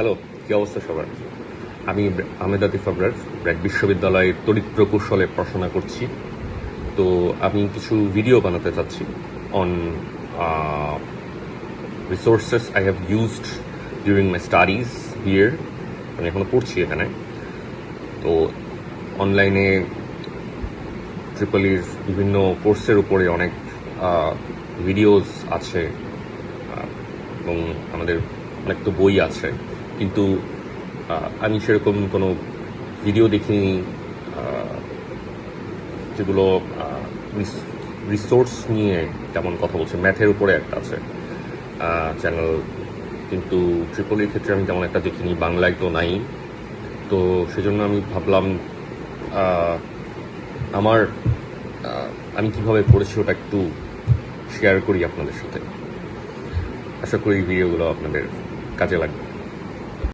Hello, কি অবস্থা সবার? আমি আহমেদ আতিফ আবরার ব্র্যাক বিশ্ববিদ্যালয়ের তড়িৎ প্রকৌশলে পড়াশোনা করছি। তো আমি কিছু ভিডিও বানাতে চাচ্ছি on resources I have used during my studies here আমি এখনও পড়ছি এখানে। তো অনলাইনে ট্রিপলির বিভিন্ন কোর্সের উপরে অনেক ভিডিওস আছে। এবং আমাদের অনেক তো বই আছে। কিন্তু আমি সেরকম কোনো ভিডিও দেখিনি যেগুলো রিসোর্স নিয়ে যেমন কথা বলছে। ম্যাথের উপরে একটা আছে চ্যানেল কিন্তু ট্রিপলির ক্ষেত্রে আমি তেমন একটা দেখিনি, বাংলায় তো নাই। তো সেজন্য আমি ভাবলাম আমার আমি কীভাবে পড়েছি ওটা একটু শেয়ার করি আপনাদের সাথে। আশা করি ভিডিওগুলো আপনাদের কাজে লাগবে।